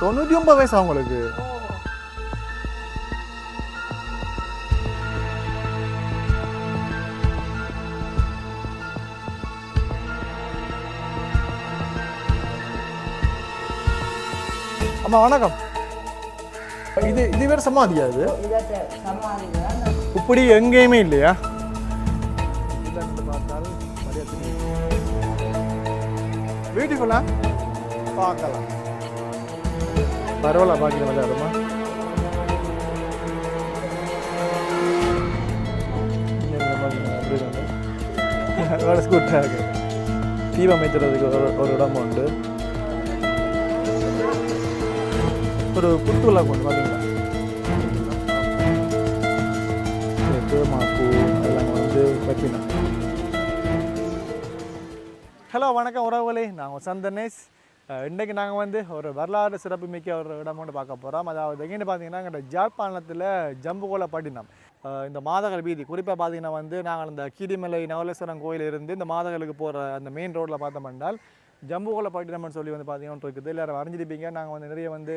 தொண்ணூற்றி ஒன்பது வயசு அவங்களுக்கு அம்மா வணக்கம். இது இது வேறு சமாதியா இது? இப்படி எங்கேயுமே இல்லையா? பியூட்டிஃபுல்லா பார்க்கலாம். பரவாயில்ல பார்க்கல விளையாடுமா வேறு ஸ்கூட்டாக இருக்கு. தீவு அமைத்துறதுக்கு ஒரு ஒரு இடம் உண்டு. ஒரு புத்துலா கொண்டு பார்த்தீங்களா தேமாப்பூ அதெல்லாம் வந்து பற்றினா ஹலோ வணக்கம் உறவுகளே. நான் சந்தனேஷ். இன்றைக்கு நாங்கள் வந்து ஒரு வரலாறு சிறப்புமிக்க ஒரு இடம் ஒன்று பார்க்க போகிறோம் அதாவது எங்கேன்னு பார்த்தீங்கன்னா எங்கள் ஜாழ்ப்பாணத்தில் ஜம்புகோலை பட்டினம். இந்த மாதகர் வீதி. குறிப்பாக பார்த்தீங்கன்னா வந்து நாங்கள் இந்த கீரிமலை நவலேஸ்வரம் கோயில் இருந்து இந்த மாதகளுக்கு போகிற அந்த மெயின் ரோட்டில் பார்த்தோம்னால் ஜம்புகோலை பட்டினம்னு சொல்லி வந்து பார்த்தீங்கன்னா இருக்குது. எல்லாரும் அறிஞ்சிருப்பீங்க. நாங்கள் வந்து நிறைய வந்து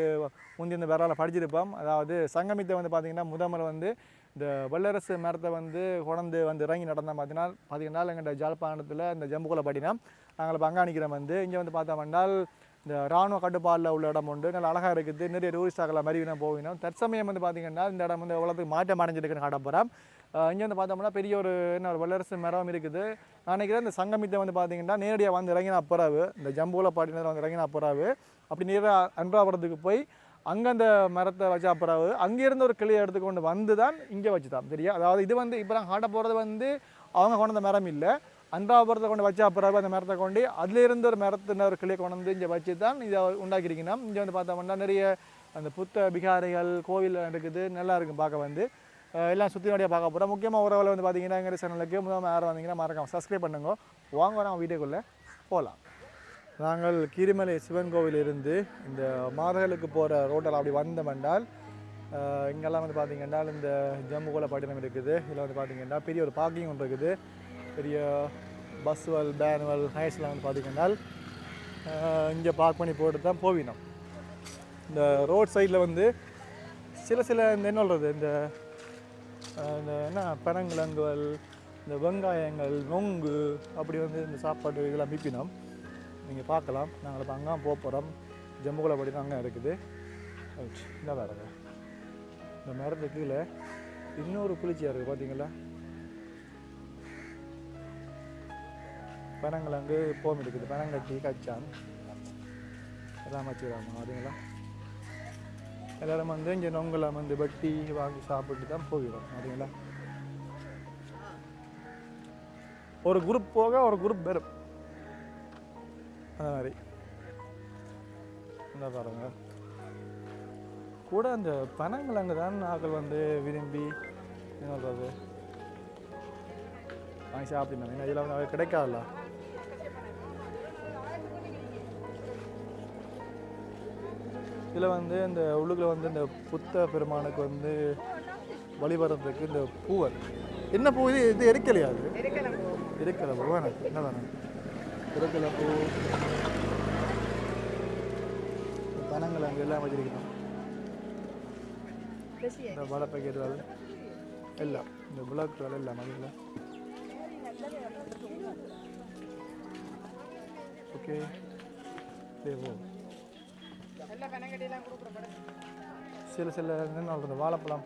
முந்தி இந்த வரலாறு படிச்சிருப்போம். அதாவது சங்கமித்தை வந்து பார்த்தீங்கன்னா முதல்ல வந்து இந்த வல்லரசு மரத்தை வந்து குழந்து வந்து இறங்கி நடந்தால் பார்த்தீங்கன்னா பார்த்தீங்கன்னா எங்கள் ஜாழ்ப்பாணத்தில் இந்த ஜம்புகுலப்பட்டினம் நாங்கள் பங்காணிக்கிறோம் வந்து. இங்கே வந்து பார்த்தோம்னால் இந்த ராணுவ கட்டுப்பாடில் உள்ள இடம் உண்டு. நல்லா அழகாக இருக்குது. நிறைய டூரிஸ்டாக்களை மறிவினா போவினோம் தற்சமயம் வந்து பார்த்திங்கன்னா இந்த இடம் வந்து எவ்வளோத்துக்கு மாற்றம் அடைஞ்சிருக்குன்னு காட்டப்போகிறேன் இங்கே வந்து பார்த்தோம்னா பெரிய ஒரு என்ன ஒரு வல்லரசு மரம் இருக்குது. நான் நினைக்கிறேன் இந்த சங்கமித்தை வந்து பார்த்திங்கன்னா நேரடியாக வந்து இறங்கின அப்புறாவு இந்த ஜம்புகுலப்பாட்டினர் வந்து இறங்கின அப்புறாவு அப்படி நேராக அன்றாபுரத்துக்கு போய் அங்கே அந்த மரத்தை வச்ச அப்புறம் அங்கேருந்து ஒரு கிளியை எடுத்துக்கொண்டு வந்து தான் இங்கே வச்சுதான் சரியா? அதாவது இது வந்து இப்போ நாங்கள் காட்ட போகிறது வந்து அவங்க கொண்டு வந்த மரம் இல்லை. அன்றாபுரத்தை கொண்டு வச்சா அப்புறம் அந்த மரத்தை கொண்டு அதுலேருந்து ஒரு மரத்தின ஒரு கிளியை கொண்டு வந்து இங்கே வச்சு தான் இதை உண்டாக்கியிருக்கணும் இங்கே வந்து பார்த்தோம்னா நிறைய அந்த புத்த பிகாரிகள் கோவில் இருக்குது நல்லா இருக்கும் பார்க்க வந்து. எல்லாம் சுற்றி நோடியாக பார்க்க போகிறோம் முக்கியமாக உறவில் வந்து பார்த்தீங்கன்னா எங்கள் சேனலுக்கு முதல் யாரும் வந்தீங்கன்னா மறக்காம சப்ஸ்கிரைப் பண்ணுங்க. வாங்க நம்ம வீடியோக்குள்ளே போகலாம் நாங்கள் கீரிமலை சிவன் கோவிலிருந்து இந்த மாதகளுக்கு போகிற ரோட்டில் அப்படி வந்தோம்னால் அஹ், இங்கெல்லாம் வந்து பார்த்தீங்கன்னா இந்த ஜம்முகோல பட்டினம் இருக்குது. இதில் வந்து பார்த்தீங்கன்னா பெரிய ஒரு பார்க்கிங் ஒன்று இருக்குது. பெரிய பஸ்வல் பேனுவல் ஹைஸ்லாம் வந்து பார்த்தீங்கன்னா இங்கே பார்க் பண்ணி போட்டு தான் போவினோம். இந்த ரோட் சைடில் வந்து சில சில இந்த என்ன சொல்கிறது இந்த இந்த என்ன பனங்கிழங்குகள் இந்த வெங்காயங்கள் நொங்கு அப்படி வந்து இந்த சாப்பாடு இதெல்லாம் மீப்பினோம் நீங்கள் பார்க்கலாம். நாங்கள் இப்போ அங்கே போக போகிறோம் ஜம்முகுல படி தான் அங்கே இருக்குது. ரைட் இந்த பாருங்க. இந்த மரத்துக்கு கீழே இன்னொரு குளிர்ச்சியாக இருக்குது பார்த்தீங்களா பனங்கிழங்கு போம் இருக்குது. பனங்கட்டி கச்சான் எல்லாம் வச்சுக்கிறாங்க பார்த்தீங்களா எல்லோரும் வந்து இங்கே நொங்கலாம் வந்து வெட்டி வாங்கி சாப்பிட்டு தான் போகிறோம் பார்த்தீங்களா ஒரு குரூப் போக ஒரு குரூப் வரும் அந்த மாதிரி இந்த பாருங்க. கூட அந்த பனங்கிழங்கு தான் ஆக்கள் வந்து விரும்பி என்ன சொல்கிறது வாங்கி சாப்பிடணும். ஏன்னா இதெல்லாம் வந்து கிடைக்காதுல்ல. இதில் வந்து இந்த உள்ளுக்குள்ள வந்து இந்த புத்த பெருமானுக்கு வந்து வழிபடுறதுக்கு இந்த பூவர் என்ன பூ இது? இது எரிக்கலையா அது? இருக்கல பூ. எனக்கு என்ன தானே இருக்கல பூ பனங்கள் அங்கே எல்லாம் வச்சிருக்கணும். இந்த வடை பேக்கெட்டுகள் எல்லாம் இந்த புலாக்குகள் எல்லாம் அதில் ஓகே ஓ சில சில என்ன சொல்கிறது வாழைப்பழம்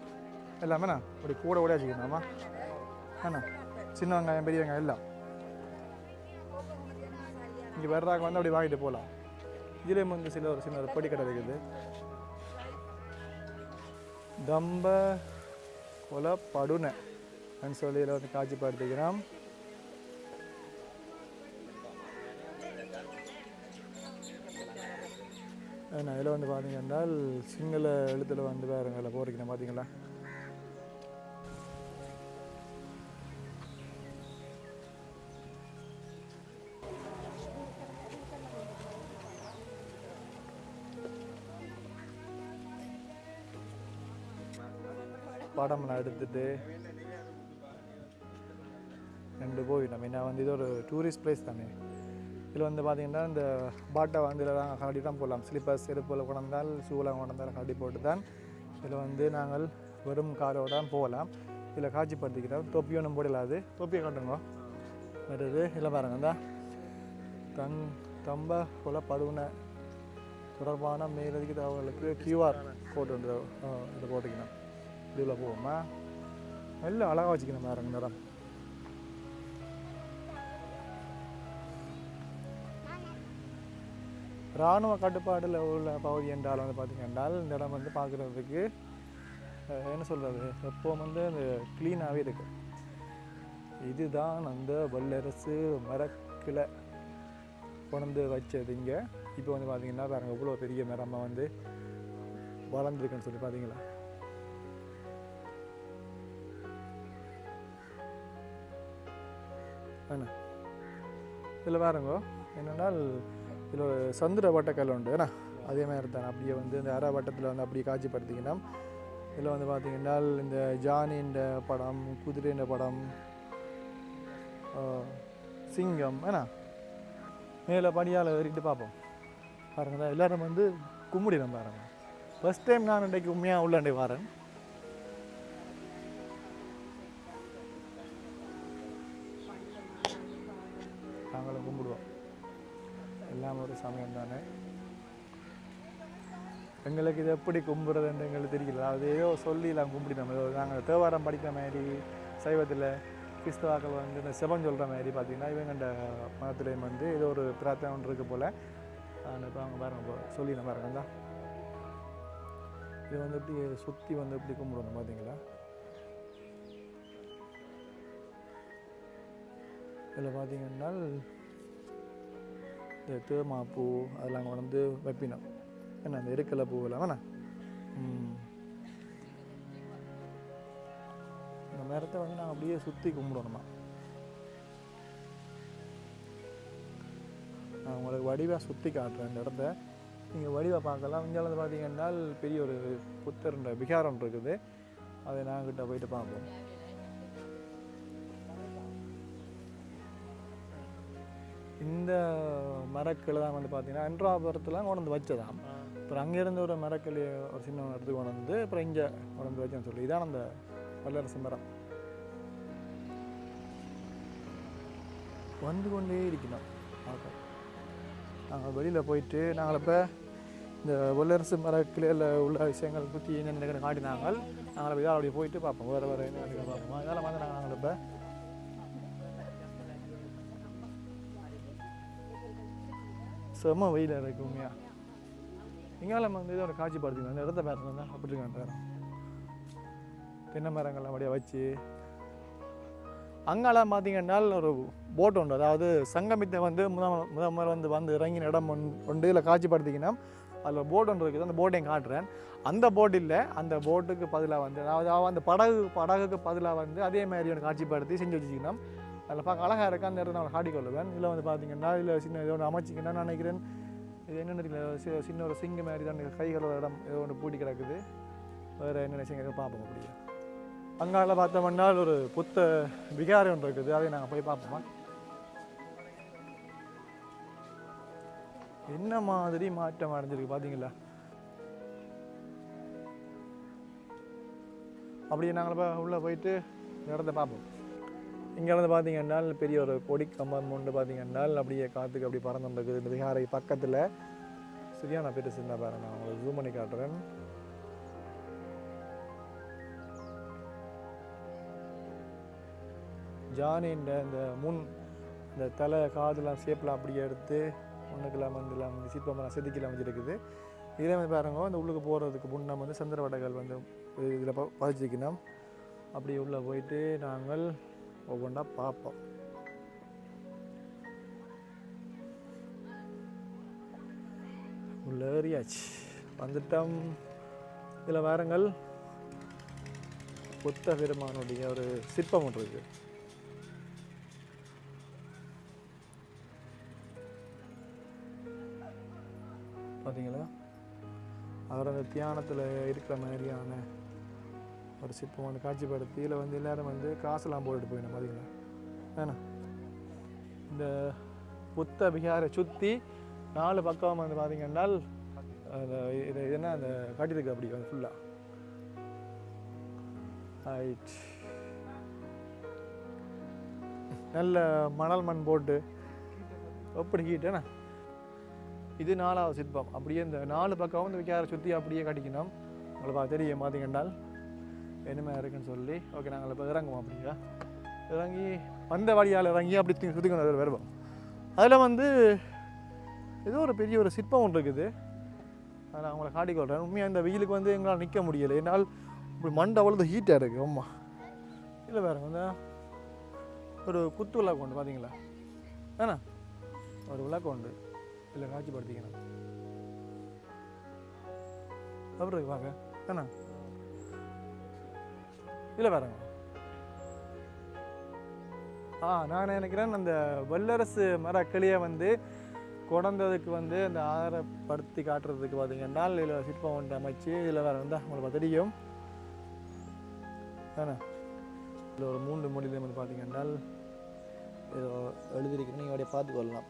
எல்லாமேண்ணா அப்படி கூட கூட வச்சுக்கணுமா என்ன? சின்ன வெங்காயம் பெரிய வெங்காயம் எல்லாம். இங்கே வர்றாங்க வந்து அப்படி வாங்கிட்டு போகலாம். இதுலேயும் வந்து சில ஒரு சின்ன ஒரு பொடிக்கடை இருக்குது. தம்ப கொல படுனை அப்படின்னு சொல்லி இதில் வந்து காட்சி பார்த்துக்கிறோம் இதில் வந்து பார்த்தீங்க என்றால் சிங்கள எழுத்தில் வந்து வேறுங்கள போகிறீங்க பார்த்தீங்களா? படம்லாம் எடுத்துட்டு ரெண்டு போயிட்டோம் ஏன்னா வந்து இது ஒரு டூரிஸ்ட் பிளேஸ் தானே. இதில் வந்து பார்த்தீங்கன்னா இந்த பாட்டை வந்து இதில் தான் கட்டி தான் போடலாம். ஸ்லிப்பர்ஸ் செருப்பில் கொண்டாந்தால் ஷூலாம் கொண்டாந்தால் கட்டி போட்டு தான் இதில் வந்து நாங்கள் வெறும் காரோட தான் போகலாம். இதில் காட்சிப்படுத்திக்கிறோம். தொப்பி ஒன்றும் போடலாது தொப்பியை காட்டுங்க. வருது. இதில் பாருங்க இந்த. தங் தம்ப குல படுகுன தொடர்பான மேலதிக தகவல்களுக்கு கியூஆர் போட்டு ஒன்று ஆ, இது போட்டுக்கணும். இதில் போவோமா? நல்ல அழகாக வச்சுக்கணும் பாருங்க நிறம் இராணுவ கட்டுப்பாடில் உள்ள பகுதி என்றால் வந்து பார்த்தீங்கன்னா இந்த இடம் வந்து பார்க்குறதுக்கு என்ன சொல்கிறது எப்போவும் வந்து அந்த க்ளீனாகவே இருக்கு. இதுதான் அந்த வல்லரசு மரக்கிளை கொண்டு வச்சது இங்கே. இப்போ வந்து பார்த்திங்கன்னா பாருங்கள் இவ்வளோ பெரிய மரமாக வந்து வளர்ந்துருக்குன்னு சொல்லி பார்த்தீங்களா என்ன இதில் பாருங்க என்னென்னால் இதில் ஒரு சந்திர வட்டக்கல் உண்டு ஏன்னா அதே மாதிரி தான். அப்படியே வந்து இந்த அரை வட்டத்தில் வந்து அப்படியே காட்சிப்படுத்திங்கன்னா இதில் வந்து பார்த்தீங்கன்னா இந்த ஜானின்ற படம் குதிரைன்ற படம் சிங்கம் ஏன்னா மேலே படியால் ஏறிட்டு பார்ப்போம் பாருங்க எல்லோரும் எல்லாரும் வந்து கும்பிடினம் பாருங்க. ஃபஸ்ட் டைம் நான் இன்றைக்கு உண்மையாக உள்ளாண்டே வரேன். ஒரு சமயம் தானே? எங்களுக்கு இது எப்படி கும்பிட்றதுன்னு எங்களுக்கு தெரியல. அது ஏதோ சொல்லி எல்லாம் கும்பிடினோம் ஏதோ நாங்கள் தேவாரம் படிக்கிற மாதிரி சைவத்தில் கிறிஸ்தவாக்கள் வந்து இந்த சிவன் சொல்கிற மாதிரி பார்த்தீங்கன்னா இவங்க மதத்துலேயும் வந்து ஏதோ ஒரு பிரார்த்தனை ஒன்று இருக்குது போல். இப்போ அவங்க பாருங்க இப்போ சொல்லி நம்ம பாருங்க. இந்தா. இது வந்து இப்படி சுற்றி வந்து இப்படி கும்பிடணும் பார்த்தீங்களா? இதில் பார்த்தீங்கன்னா இந்த தேமா பூ அதெல்லாம் அங்கே வந்து வைப்பினோம். என்ன அந்த எருக்கலை பூவெல்லாம் வேணா இந்த மரத்தை வந்து நாங்கள் அப்படியே சுற்றி கும்பிடணுமா? நான் உங்களுக்கு வடிவாக சுற்றி காட்டுறேன் இந்த இடத்த. நீங்கள் வடிவாக பார்க்கலாம். இங்கே வந்து பார்த்தீங்கன்னா பெரிய ஒரு புத்தர்ன்ற விகாரம் இருக்குது. அதை நாங்கிட்ட போயிட்டு பார்ப்போம். இந்த மரக்கிளை தான் வந்து பார்த்தீங்கன்னா அன்றாபுரத்துலாம் கொண்டு வந்து வச்சதாம். அப்புறம் அங்கேருந்து ஒரு மரக்கிளி ஒரு சின்ன இடத்துக்கு கொண்டு வந்து அப்புறம் இங்கே கொண்டு வந்து வச்சேன்னு சொல்லி இதான் அந்த வல்லரசு மரம். வந்து கொண்டே இருக்கணும். பார்க்க நாங்கள் வெளியில் போயிட்டு நாங்கள் இப்போ இந்த வல்லரசு மரக்கிளையில் உள்ள விஷயங்கள் பற்றி என்ன நடக்குதுன்னு காட்டினாங்க. நாங்கள் இதாக அப்படியே போயிட்டு பார்ப்போம். வேறு வேறு என்ன பார்ப்போம்? இதெல்லாம் வந்து நாங்கள் இப்போ செம வெயில் இருக்குது உண்மையா. இங்காலம் வந்து இதோட காட்சி படுத்திங்க அந்த இடத்த பாருங்க அப்படி இருக்கு தென்னை மரங்கள்லாம் அப்படியே வச்சு. அங்கெல்லாம் பார்த்தீங்கன்னா ஒரு போட் உண்டு. அதாவது சங்கமித்தை வந்து முதல் முதல் முறை வந்து வந்து இறங்கின இடம் ஒன் ஒன்று. இதில் காட்சிப்படுத்திங்கன்னா அதில் போட் ஒன்று இருக்குது. அந்த போட்டையும் காட்டுறேன். அந்த போட் இல்லை அந்த போட்டுக்கு பதிலாக வந்து அதாவது அந்த படகு படகுக்கு பதிலாக வந்து அதே மாதிரி ஒன்று காட்சிப்படுத்தி செஞ்சு வச்சுக்கணும். அதில் பார்க்க அழகாக இருக்கா? அந்த இடத்துல நான் கொள்ளுவேன் இதில் வந்து பார்த்தீங்கன்னா இதில் சின்ன ஏதோ ஒன்று அமைச்சிங்கன்னா நான் நினைக்கிறேன்? இது என்னென்னு தெரியல சி- சின்ன ஒரு சிங்க மாதிரி தான் கைகளோட இடம் ஏதோ ஒன்று பூட்டி கிடக்குது. வேறு என்ன விஷயங்கள் பார்ப்போம் அப்படியே. அங்கால பார்த்தோம்னா ஒரு புத்த விகாரம் ஒன்று இருக்குது. அதை நாங்கள் போய் பார்ப்போமா? என்ன மாதிரி மாற்றம் அடைஞ்சிருக்கு பார்த்தீங்களா? அப்படியே நாங்கள் உள்ளே போயிட்டு இடத்த பார்ப்போம். இங்கே வந்து பார்த்தீங்கன்னா பெரிய ஒரு கொடி கம்பம் ஒன்று பார்த்தீங்கன்னா அப்படியே காற்றுக்கு அப்படி பறந்து இருக்குது இந்த விகாரை பக்கத்தில். நான் பெருசு இருந்தால் பாருங்க. நான் உங்களுக்கு ஜூம் பண்ணி காட்டுறேன். ஜானின்ற இந்த முன் இந்த தலை காதுலாம் ஷேப்லாம் அப்படியே எடுத்து ஒன்றுக்கெல்லாம் வந்துலாம் வந்து சிற்பமெல்லாம் செதுக்கிலாம் வச்சுருக்குது இதில் வந்து பாருங்க இந்த உள்ளுக்கு போகிறதுக்கு முன்னே வந்து சந்திர வடகள் வந்து இதில் பதிச்சிக்கணும் அப்படி உள்ளே போயிட்டு நாங்கள் ஒவ்வொன்றா பார்ப்போம் உள்ள ஏறியாச்சு. வந்துட்டோம். இதில் வாருங்கள் புத்த பெருமானுடைய ஒரு சிற்பம் ஒன்று இருக்கு. பார்த்தீங்களா அவர் அந்த தியானத்தில் இருக்கிற மாதிரியான ஒரு சிற்பம் வந்து காட்சிப்படுத்தி இதில் வந்து எல்லோரும் வந்து காசெல்லாம் போட்டுட்டு போயிடணும் பார்த்தீங்களா? வேணா இந்த புத்த விகாரை சுற்றி நாலு பக்கம் வந்து பார்த்தீங்கன்னா இது என்ன அந்த காட்டியிருக்கு அப்படி வந்து ஃபுல்லாக ரைட் நல்ல மணல் மண் போட்டு. எப்படி ஹீட்டேண்ணா இது நாலாவது சிற்பம். அப்படியே இந்த நாலு பக்கம் இந்த விகாரை சுற்றி அப்படியே கட்டிக்கணும். உங்களுக்கு தெரியும் பார்த்தீங்கன்னால் என்னமே இருக்குன்னு சொல்லி ஓகே நாங்கள் இப்போ இறங்குவோம் அப்படியா இறங்கி வந்த வழியால் இறங்கி அப்படி சுற்றி சுற்றி கொண்டு வருவோம். அதில் வந்து ஏதோ ஒரு பெரிய ஒரு சிற்பம் ஒன்று இருக்குது. அதை நான் காட்டிக்கொள்கிறேன் உண்மையாக இந்த வெயிலுக்கு வந்து எங்களால் நிற்க முடியலை. என்னால் இப்படி மண்டை அவ்வளோ ஹீட்டாக இருக்குது ஆமாம் இல்லை வேறு வந்து ஒரு குத்து விளக்கு உண்டு பார்த்தீங்களா ஏண்ணா ஒரு விளக்கு உண்டு. இல்லை காட்சிப்படுத்திக்கணும். அப்புறம் இருக்கு வாங்க ஏண்ணா இல்லை பாருங்க. ஆ நான் நினைக்கிறேன் அந்த வல்லரசு மரக்கிளியை வந்து கொண்டதுக்கு வந்து அந்த ஆதாரப்படுத்தி காட்டுறதுக்கு பார்த்தீங்கன்னா இதில் சிற்பம் ஒன்று அமைச்சு இதில் வேறு வந்தால் உங்களுக்கு தெரியும். தானே இதில் ஒரு மூன்று மொழியில் வந்து பார்த்தீங்கன்னா ஏதோ எழுதியிருக்கிறேன் நீங்கள் அப்படியே பார்த்துக்கொள்ளலாம்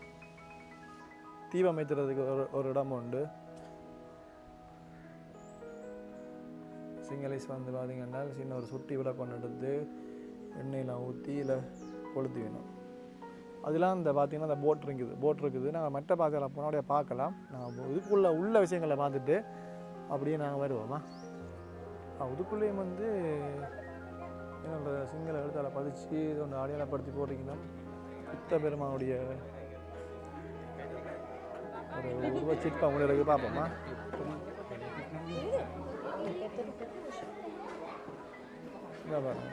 தீபம் அமைத்துறதுக்கு ஒரு ஒரு இடம் உண்டு. சிங்களேஸ் வந்து பார்த்தீங்கன்னா சின்ன ஒரு சுட்டி விட கொண்டு எடுத்து எண்ணெயில் ஊற்றி இல்லை கொளுத்து வேணும். அதெல்லாம் இந்த பார்த்திங்கன்னா அந்த போட் இருக்குது. போட் இருக்குது. நாங்கள் மற்ற பார்க்கலாம் போனோடைய பார்க்கலாம். நாங்கள் இதுக்குள்ள உள்ள விஷயங்களை பார்த்துட்டு அப்படியே நாங்கள் வருவோமா? ஆ, இதுக்குள்ளேயும் வந்து என்னோட சிங்கள எழுத்தால் பதிச்சு இது ஒன்று அடையாளப்படுத்தி போட்டிங்கன்னா புத்த பெருமானுடைய ஒரு உருவச்சிற்பம் உங்களுக்கு பார்ப்போமா? இந்த பாருங்க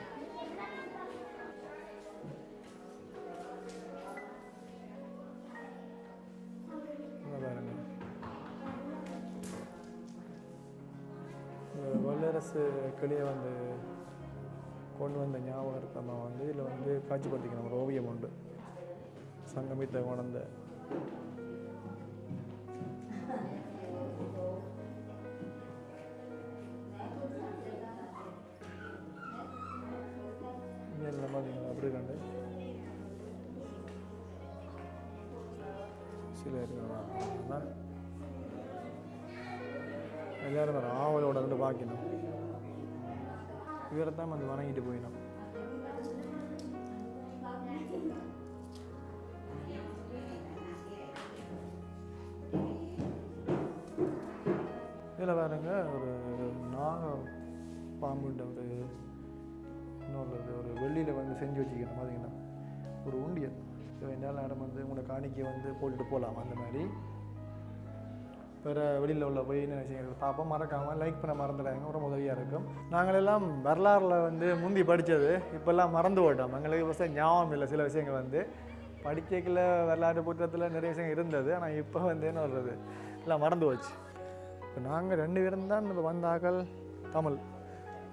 இந்த வல்லரசு கிளியை வந்து கொண்டு வந்த ஞாபகம் ஞாபகார்த்தமாக வந்து இதில் வந்து காட்சிப்படுத்திக்கணும். ஒரு ஓவியம் உண்டு. சங்கமித்த உணர்ந்த எல்லாரும் வர ஆவலோட வந்து பார்க்கணும் இவரை தான் வந்து வணங்கிட்டு போயிடும் இதில் வேறுங்க ஒரு நாக பாம்புன்ற ஒரு இன்னொரு ஒரு வெள்ளியில் வந்து செஞ்சு வச்சுக்கணும் பார்த்தீங்கன்னா ஒரு உண்டியல். வேண்டாம் நேரம் வந்து உங்களை காணிக்கை வந்து போட்டுட்டு போகலாம். அந்த மாதிரி வேறு வெளியில் உள்ள போய் என்ன விஷயங்கள் பார்ப்போம். மறக்காமல் லைக் பண்ண மறந்துடாங்க ரொம்ப உதவியாக இருக்கும். நாங்களெல்லாம் வரலாறில் வந்து முந்தி படித்தது இப்போல்லாம் மறந்து போயிட்டோம். எங்களுக்கு ஃபஸ்ட்டு ஞாபகம் இல்லை. சில விஷயங்கள் வந்து படிக்கல வரலாறு புத்தகத்தில் நிறைய விஷயங்கள் இருந்தது. ஆனால் இப்போ வந்து என்ன வர்றது எல்லாம் மறந்து போச்சு. இப்போ நாங்கள் ரெண்டு பேரும் தான் இப்போ வந்தாக்கள் தமிழ்.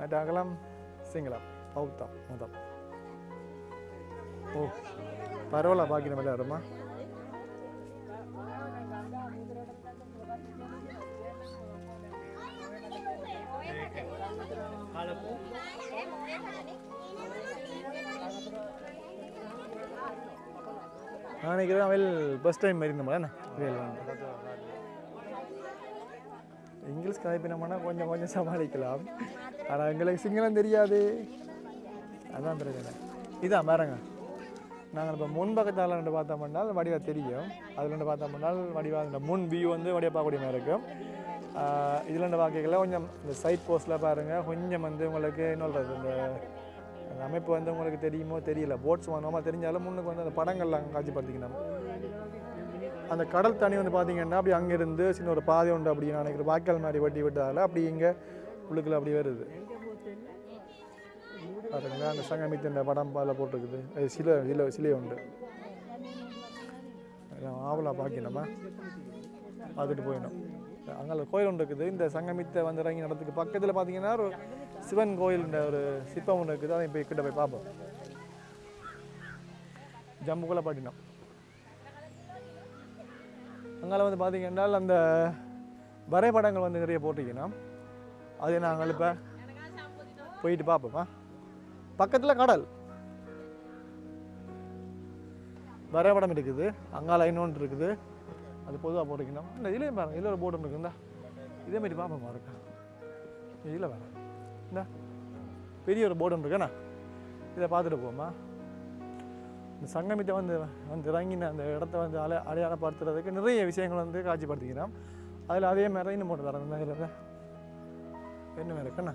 மற்றாக்கெல்லாம் சிங்களம். பௌத்தம் மதம் ஓ பரவாயில்ல. பாக்கின மேலே நினைக்கிறேன் அவள் ஃபஸ்ட் டைம் மாதிரி இருந்தோம்ல இங்கிலீஷ் கதைப்பினோம்னா கொஞ்சம் கொஞ்சம் சமாளிக்கலாம். ஆனால் எங்களுக்கு சிங்களம் தெரியாது. அதான் பிரச்சனை. இதான் பாருங்க. நாங்கள் இப்போ முன்பக்கத்தால் ரெண்டு பார்த்தோம்னா வடிவா தெரியும். அதில் ரெண்டு பார்த்தோம்னா வடிவா இந்த முன் வியூ வந்து வடிவா பார்க்கக்கூடிய மாதிரி இருக்கும். இதில் ரெண்டு பார்க்கல கொஞ்சம் இந்த சைட் போஸ்ட்டில் பாருங்கள் கொஞ்சம் வந்து உங்களுக்கு என்ன சொல்கிறது இந்த அந்த அமைப்பு வந்து உங்களுக்கு தெரியுமோ தெரியல. போட்ஸ் வாங்கினோமா தெரிஞ்சாலும் முன்னுக்கு வந்து அந்த படங்கள்லாம் காட்சிப்படுத்திக்கணும் அந்த கடல் தண்ணி வந்து பார்த்தீங்கன்னா அப்படி அங்கேருந்து சின்ன ஒரு பாதை உண்டு அப்படி நான் நினைக்கிறேன். வாய்க்கால் மாதிரி வெட்டி விட்டதால் அப்படி இங்கே உள்ளுக்குள்ள அப்படி வருது. பாருங்களா அந்த சங்கமித்த படம் அதில் போட்டிருக்குது. அது சிலை சிலை சிலை உண்டு. ஆவலாக பார்க்கணுமா பார்த்துட்டு போயிடணும். அங்கே கோயில் ஒன்று இருக்குது. இந்த சங்கமித்த வந்து இறங்கி நடத்துக்கு பக்கத்தில் பார்த்தீங்கன்னா ஒரு சிவன் கோயில்ன்ற ஒரு சிற்பம் ஒன்று இருக்குது. அதை போய் கிட்ட போய் பார்ப்போம். ஜம்புக்குள்ள பாட்டினோம் அங்கால வந்து பார்த்தீங்கன்னா அந்த வரைபடங்கள் வந்து நிறைய போட்டிருக்கணும் அதை நாங்கள் இப்போ போயிட்டு பார்ப்போமா. பக்கத்தில் கடல். வரைபடம் இருக்குது. அங்கால இன்னொன்று இருக்குது. அது பொதுவாக போட்டுக்கணும் இல்லை இதுலேயும் பாருங்கள் இதில் ஒரு போர்டு இருக்குந்தா இதே மாதிரி பார்ப்போமா. இருக்கா இதில் வேறு. இந்த பெரிய ஒரு போர்டு ஒன்று இருக்கேண்ணா. இதை பார்த்துட்டு போமா இந்த சங்கமித்தை வந்து வந்து இறங்கின அந்த இடத்த வந்து அலை அடையாளப்படுத்துறதுக்கு நிறைய விஷயங்கள் வந்து காட்சிப்படுத்திக்கிறோம் அதில் அதே மாதிரி இன்னும் போட்டு தரேன். தான் இதில் என்ன இருக்குண்ணா?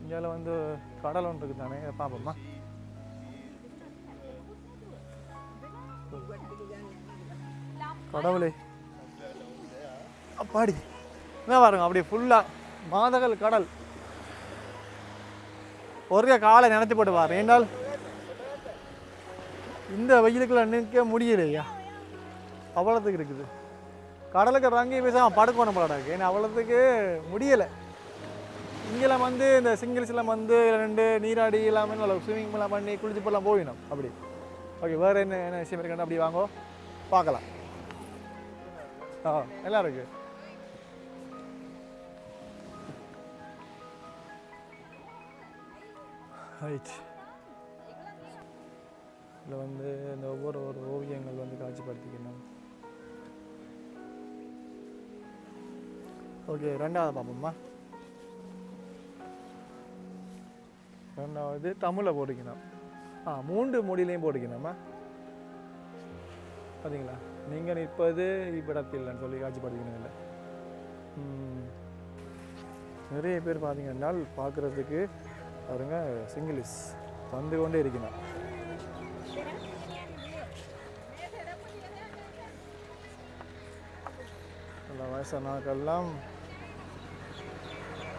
இந்தியாவில் வந்து கடல் ஒன்று இருக்குது தானே பார்ப்போம்மா பார்ப்போமா கடவுளே. அப்பாடி என்ன பாருங்க அப்படியே ஃபுல்லாக மாதகல் கடல். ஒருக்க காலை நினைச்சு போட்டு பாரு. ஏண்டால் இந்த வெயிலுக்குள்ள நிற்க முடியலையா அவ்வளோத்துக்கு இருக்குது. கடலுக்கு ரங்கி பேசாமல் படுக்கணும் போலடாக்கு ஏன்னா அவ்வளோத்துக்கு முடியலை. இங்கெல்லாம் வந்து இந்த சிங்கிள்ஸ்லாம் வந்து ரெண்டு நீராடி எல்லாமே நல்லா ஸ்விம்மிங் எல்லாம் பண்ணி குளிச்சு போகலாம் போயிடும் அப்படி. ஓகே வேறு என்ன என்ன விஷயம் இருக்கான்னு அப்படி வாங்கோ. பார்க்கலாம். ஆ எல்லாம் இருக்கு. ரைட் இதில் வந்து இந்த ஒவ்வொரு ஒரு ஓவியங்கள் வந்து காட்சிப்படுத்திக்கணும். ஓகே ரெண்டாவது பார்ப்போம்மா ரெண்டாவது தமிழை போட்டுக்கணும். ஆ மூன்று மொழியிலையும் போட்டுக்கணும்மா பார்த்தீங்களா நீங்கள் நிற்பது இவ்விடத்தில்லைன்னு சொல்லி காட்சிப்படுத்திக்கணும் இல்லை நிறைய பேர் பார்த்தீங்கன்னா பார்க்குறதுக்கு பாருங்க சிங்கிளிஸ் வந்து கொண்டே இருக்கணும் வயசான வயசானாக்கெல்லாம்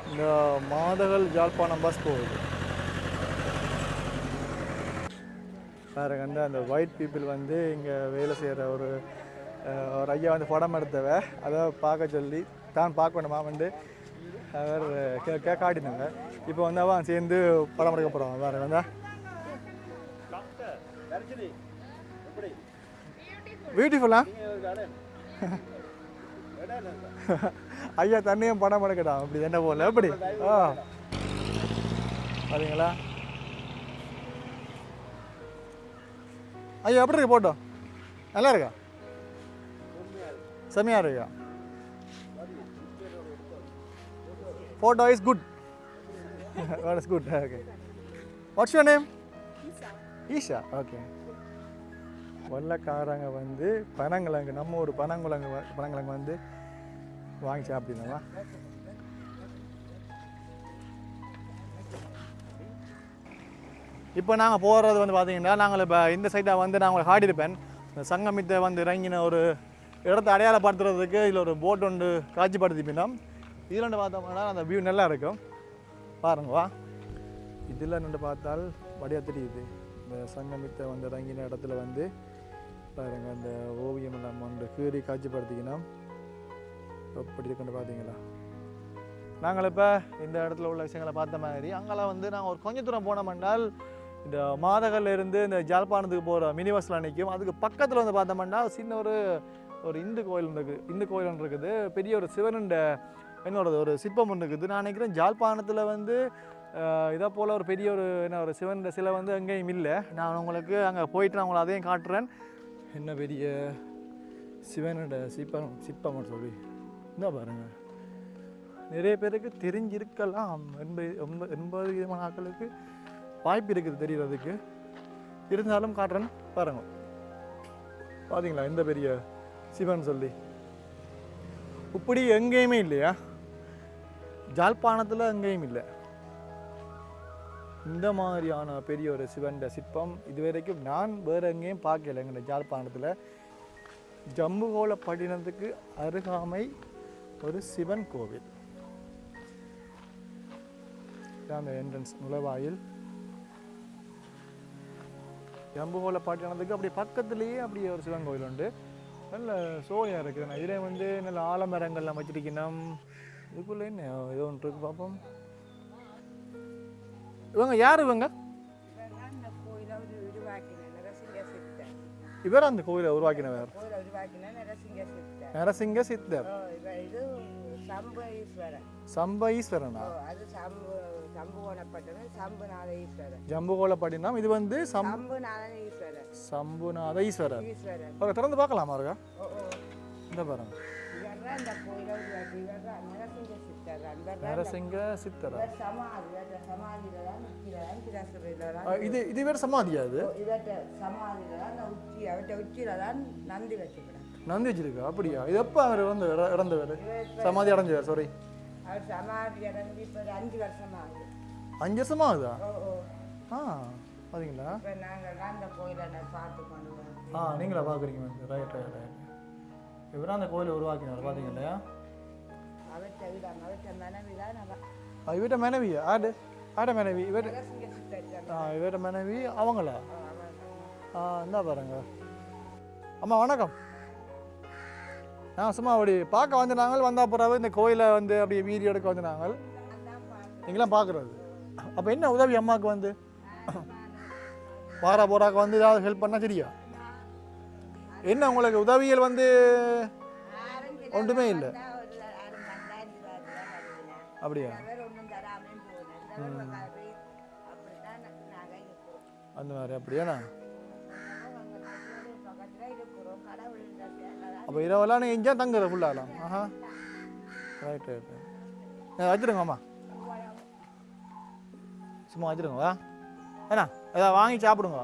இந்த மாதகள் ஜாழ்ப்பாணம் பஸ் போகுது. வேறு வந்து அந்த ஒயிட் பீப்புள் வந்து இங்கே வேலை செய்கிற ஒரு ஒரு ஐயா வந்து படம் எடுத்தவ. அதை பார்க்க சொல்லி தான் பார்க்கணுமா வந்து அவர் கே கே காட்டினாங்க இப்போ வந்து அவன் சேர்ந்து படம் எடுக்க போகிறான் வேறு வந்தா பியூட்டிஃபுல்லா ஐயா தண்ணியும் படம் எடுக்கடா அப்படி என்ன போல? எப்படி? ஆ. பாத்தீங்களா? ஐயா எப்படி இருக்கு போட்டோம் நல்லா இருக்கா? செம்மையா இருக்கா photo is good what is good okay what's your name Isha okay வெள்ளக்காரங்க வந்து பனங்கிழங்கு நம்ம ஒரு பனங்குழங்கு பனங்கிழங்கு வந்து வாங்கி சாப்பிட்டீங்களா இப்போ நாங்கள் போகிறது வந்து பார்த்தீங்கன்னா நாங்கள் இப்போ இந்த சைடாக வந்து நான் உங்களை காட்டியிருப்பேன். இந்த சங்கமித்தை வந்து இறங்கின ஒரு இடத்த அடையாளப்படுத்துறதுக்கு இதில் ஒரு போட் ஒன்று காட்சிப்படுத்திப்பின்னா இதில் ரெண்டு பார்த்தோம்னா அந்த வியூ நல்லா இருக்கும். பாருங்க வா. இதில் நின்று பார்த்தால் வடியாக தெரியுது. இந்த சங்கமித்தை வந்து இறங்கின இடத்துல வந்து பாருங்க அந்த ஓவியம் எல்லாம் ஒன்று கீறி காட்சிப்படுத்திக்கணும் எப்படி இருக்குன்னு பார்த்தீங்களா? நாங்கள் இப்போ இந்த இடத்துல உள்ள விஷயங்களை பார்த்த மாதிரி அங்கெல்லாம் வந்து நாங்கள் ஒரு கொஞ்ச தூரம் போனோம்னால் இந்த மாதகல்லேருந்து இந்த ஜாழ்ப்பாணத்துக்கு போகிற மினி பஸ்ஸில் நிற்கும். அதுக்கு பக்கத்தில் வந்து பார்த்தோம்னா சின்ன ஒரு ஒரு இந்து கோயில் இருக்குது இந்து கோயில் ஒன்று இருக்குது. பெரிய ஒரு சிவனுண்ட என்னோடது ஒரு சிற்பம் ஒன்று இருக்குது. நான் நினைக்கிறேன் ஜாழ்ப்பாணத்தில் வந்து இதை போல் ஒரு பெரிய ஒரு என்ன ஒரு சிவன் சிலை வந்து எங்கேயும் இல்லை. நான் உங்களுக்கு அங்கே போயிட்டு நான் உங்களை அதையும் காட்டுறேன். என்ன பெரிய சிவனோட சிற்பம் சிற்பம்னு சொல்லி. இந்த பாருங்க. நிறைய பேருக்கு தெரிஞ்சிருக்கலாம். எண்பது எண்பது எண்பது விதமான ஆட்களுக்கு வாய்ப்பு இருக்குது தெரியறதுக்கு. இருந்தாலும் காட்டுறேன். பாருங்க. பார்த்தீங்களா இந்த பெரிய சிவன் சொல்லி. இப்படி எங்கேயுமே இல்லையா? ஜாழ்ப்பாணத்தில் எங்கேயும் இல்லை. இந்த மாதிரியான பெரிய ஒரு சிவன் சிற்பம் இதுவரைக்கும் நான் வேறு எங்கேயும் பார்க்கல எங்கள் ஜாழ்ப்பாணத்தில். ஜம்புகோல பட்டினத்துக்கு அருகாமை ஒரு சிவன் கோவில். அந்த என்ட்ரன்ஸ் நுழைவாயில். ஜம்புகோல பட்டினத்துக்கு அப்படி பக்கத்துலேயே அப்படியே ஒரு சிவன் கோவில் உண்டு. நல்ல சோலையாக இருக்குது. இதில் வந்து நல்ல ஆலமரங்கள்லாம் வச்சிருக்கணும் இதுக்குள்ளே என்ன? ஏதோ ஒன்று இருக்கு பார்ப்போம் இவங்க யார் இவங்க? இவர் அந்த கோயிலை உருவாக்கினவர். நரசிங்க சித்தர். சம்பு ஈஸ்வரன். சம்ப ஈஸ்வரனா? அது சம்பு சம்புவனப்பட்டது சம்புநாத ஈஸ்வரன். ஜம்புகோல படினம் இது வந்து சம் சம்புநாதன் ஈஸ்வரன். சம்புநாத ஈஸ்வரர் ஈஸ்வரன். திறந்து பார்க்கலாமா இருக்கா இந்த பாருங்க. நரசிங்க சித்தர். இது இது வேறு சமாதியா அது இவர்கிட்ட சமாதியில தான் உச்சி அவர்கிட்ட உச்சியில தான் நந்தி வச்சுக்கிறான் நந்தி வச்சிருக்கா அப்படியா? இது எப்போ அவர் இறந்து இறந்தவர்? சமாதி அடைஞ்சவர் சாரி அவர் சமாதி அடைஞ்சு இப்போ ஒரு அஞ்சு வருஷமா ஆகுது. அஞ்சு வருஷமா ஆகுதா? ஆ பார்த்தீங்களா இப்போ நாங்கள் தான் அந்த கோயிலை நான் பார்த்து கொண்டு வரோம். ஆ நீங்களா பார்க்குறீங்க ரைட் ரைட் ரைட் இவரா அந்த கோயிலை உருவாக்கினார் பார்த்தீங்க இல்லையா அவர்கிட்ட விடாம அவர்கிட்ட மனைவி தான் அவன் ஆ, இவர்கிட்ட மனைவி? ஆடு ஆட மனைவி? இவர் ஆ இவர்கிட்ட மனைவி அவங்களா. ஆ இந்தா பாருங்க. அம்மா வணக்கம். நான் சும்மா அப்படி பார்க்க வந்து நாங்கள் வந்தா பிறகு இந்த கோயிலை வந்து அப்படியே வீடியோ எடுக்க வந்து நாங்கள். நீங்களாம் பார்க்குறது. அப்போ என்ன உதவி அம்மாவுக்கு வந்து? வாரா போறாக்கு வந்து ஏதாவது ஹெல்ப் பண்ணால் சரியா? என்ன உங்களுக்கு உதவிகள் வந்து? ஒன்றுமே இல்லை. அப்படியா? அந்த மாதிரி அப்படியாண்ணா? அப்போ இரவெல்லாம் நீங்கள் எங்கேயா தங்குற ஃபுல்லாகலாம் ஆஹா ரைட் ரைட் வச்சுருங்க அம்மா சும்மா வச்சுருங்க வா ஏண்ணா ஏதாவது வாங்கி சாப்பிடுங்க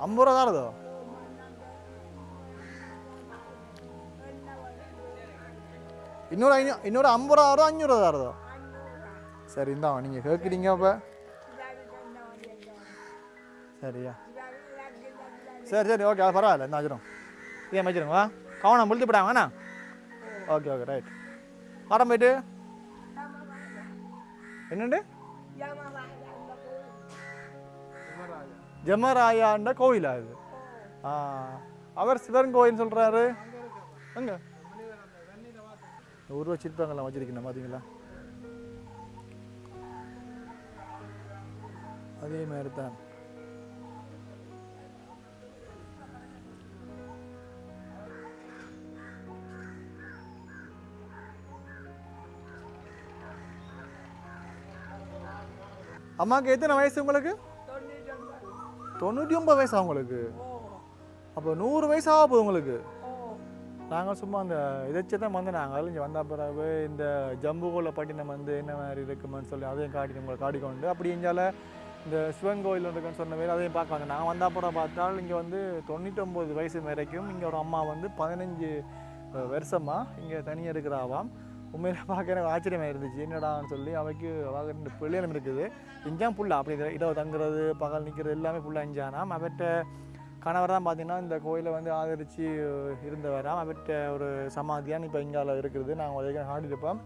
ஐம்பது ரூபா தாரதோ இன்னொரு ஐநூ இன்னொரு ஐம்பது ரூபா வரும் அஞ்சூறு ரூபா தாரதோ சரி இந்தா நீங்கள் கேட்குறீங்க அப்போ சரியா சரி சரி ஓகே அது பரவாயில்ல. இந்த வச்சிடும் இதே வச்சிருங்க வா. கவனம் முழுத்து விடாங்கண்ணா ஓகே ஓகே ரைட் வாரம் போயிட்டு. என்னண்டு? ஜமராயாண்ட கோயிலா இது? ஆ. அவர் சிவன் கோயில் சொல்கிறாரு எங்க? உருவ சிற்பங்கள்லாம் வச்சிருக்கணும் பார்த்தீங்களா அதே மாதிரி தான் அம்மாவுக்கு எத்தனை வயசு உங்களுக்கு? தொண்ணூற்றி ஒன்பது வயசா உங்களுக்கு? அப்போ நூறு வயசு ஆக போகுது உங்களுக்கு. நாங்கள் சும்மா அந்த இதைச்சு தான் வந்து நாங்கள் இங்கே வந்த பிறகு இந்த ஜம்புகோல பட்டினம் வந்து என்ன மாதிரி இருக்குமென்னு சொல்லி அதையும் காட்டி உங்களை காட்டிக்கொண்டு அப்படி இங்கால இந்த சிவன் கோயில் இருக்குன்னு சொன்ன மாதிரி அதையும் பார்க்குவாங்க நான் நாங்கள் வந்த அப்புறம் பார்த்தால் இங்கே வந்து தொண்ணூற்றொம்பது வயசு வரைக்கும் இங்கே ஒரு அம்மா வந்து பதினஞ்சு வருஷமாக வருஷமா இங்கே தனியாக இருக்கிறாவாம் உண்மையில பார்க்க எனக்கு ஆச்சரியமாக இருந்துச்சு என்னடான்னு சொல்லி அவைக்கு அவாக ரெண்டு பிள்ளைகளும் இருக்குது. இஞ்சான் புல்லா அப்படி இத- தங்குறது பகல் நிற்கிறது எல்லாமே ஃபுல்லாக இஞ்சானாம். அவர்கிட்ட கணவர் தான் பார்த்தீங்கன்னா இந்த கோயிலை வந்து ஆதரித்து இருந்தவராம் அவர்கிட்ட ஒரு சமாதியான இப்போ இங்கால இருக்குது. நாங்கள் உங்களுக்கு காட்டியிருப்போம்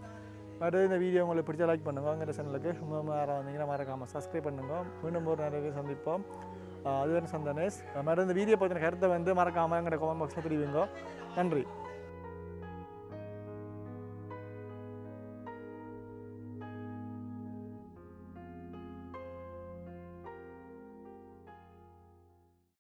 மறுபடியும் இந்த வீடியோ உங்களுக்கு பிடிச்ச லைக் பண்ணுங்கள் உங்கள் சேனலுக்கு மூணு வந்தீங்கன்னா மறக்காமல் சப்ஸ்கிரைப் பண்ணுங்கள் மீண்டும் ஒரு நிறைய சந்திப்போம். ஆஹ் அது வந்து சந்தனேஷ். மறுபடியும் இந்த வீடியோ பற்றின கருத்தை வந்து மறக்காமல் எங்களோட கோமம் பாக்ஸில் தெரிவிங்க. நன்றி.